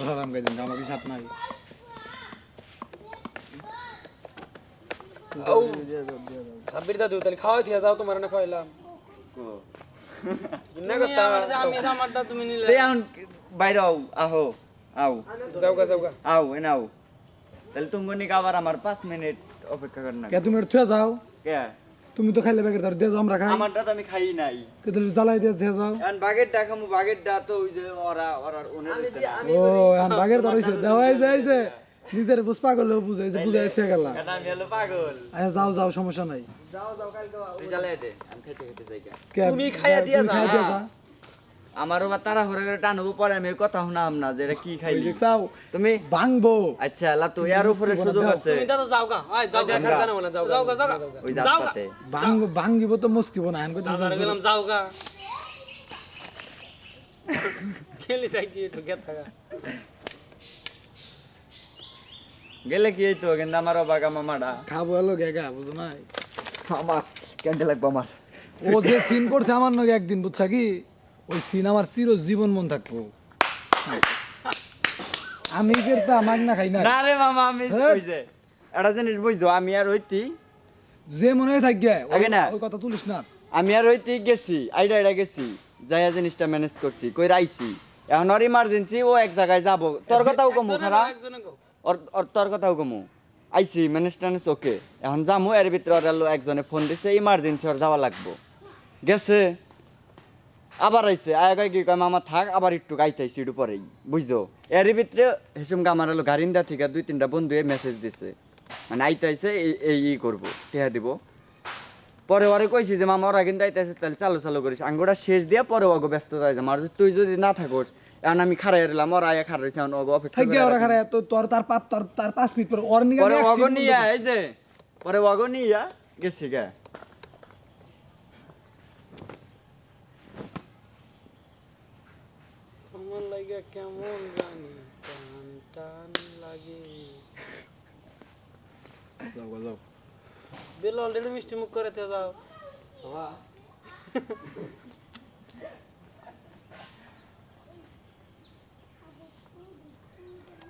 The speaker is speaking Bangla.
হারাম গাই দিন আমাকে সাথ নাই সাব্বির দাদু তাহলে খাওয়াই থিয়া যাও তোমার না খাওয়াইলাম। আও আহো আও। এনে আও। তাহলে তুমি নিকে আবার আমার পাঁচ মিনিট অপেক্ষা কর না। কে তুমি একটু থুয়ে যাও? কে? তুমি তো খাইলে ব্যাগের ধর দিয়ে যাও আমরা খাই। আমারটা তো আমি খাই নাই। কে তাহলে জ্বালাই দিয়ে দিয়ে যাও। এখন বাগের ডা খামু বাগের ডা তো ওই যে ওরা ওরা ওনে আছে ও এখন বাগের ধর হইছে। দেওয়াই যায় যে নিজের পাগল করলেও বুঝাই যে বুঝাই এসে গেল। না আমি হলো পাগল। আচ্ছা যাও যাও সমস্যা নাই। যাও যাও তুই জ্বালাই দে আমি খেতে খেতে যাই কে তুমি খাইয়া দিয়া তুমি খাইয়া দিয়া যা। যা। আমারও বা তারা হরে করে টানবো পরে আমি কথা শুনাম না যে এটা কি খাইলি। দেখছাও তুমি? ভাঙবো। আচ্ছা লাতু এর উপরে সুযোগ আছে। তুমি দাদা যাও গা। আয় যাও দেখার জানা মানে যাও যাও গা যাও গা। ওই যাও গা। ভাঙ ভাঙিব তো মুস্কিব না আমরা গেলাম যাও গা। খেলি গেত থাকা। গেলে কি এই তো কিন্তু আমার অবাগা মামাডা খাব এলো গেগা বুঝো নাই। আমার কেন্দ্রে লাগবো আমার। ও যে সিন করছে আমার নগে একদিন বুঝছা কি? ওই সিন আমার চির জীবন মন থাকব। আমি কিন্তু আমাক না খাই না। না রে মামা আমি হ্যাঁ। যে জিনিস বুঝছ আমি আর হইতি যে মনে হয় থাকবে আগে না। ওই কথা তুলিস না। আমি আর হইতি গেছি আইডা আইডা গেছি যাইয়া জিনিসটা ম্যানেজ করছি কই রাইছি। এখন ওর ইমার্জেন্সি ও এক জায়গায় যাব। তোর কথাও কমু খারা। একজনে গো ওর ওর তোর কথাও কমু। আইছি ম্যানেজ ট্যানেজ ওকে। এখন যামু এর ভিতরে ওর একজনে ফোন দিছে ইমার্জেন্সি ওর যাওয়া লাগবো। গেছে। আবার আইছে আগে কি কয় মামা থাক আবার একটু গাইতেছি একটু পরেই। বুঝছ? এর ভিতরে হেসুম আমার হলো গারিন্দা থেকে দুই তিনটা বন্ধুয়ে মেসেজ দিছে। মানে আইতে আইছে এই- ই করব টেহা দিব। পরে ওরে কইছি যে মামা ওরা কিন্তু আইতে আছে তাহলে চালু চালু করিস। আঙ্গুটা শেষ দিয়া পরে ওগো ব্যস্ত যায় আমার তুই যদি না থাকোস এখন আমি খারাই রইলাম ওরা আয়া খারাই এখন ওগো অপেক্ষা করে ওরা। খারাপ তো তোর তার পাপ তোর তার পাঁচ মিনিট পরে ওর নিগে পরে অগো নিয়া এই যে পরে অগো নিয়া গেছি গা তোমার লাগে কেমন জানি? টান টান লাগে। যাও যাও। বেল অলরেডি মিষ্টি মুখ করে যাও।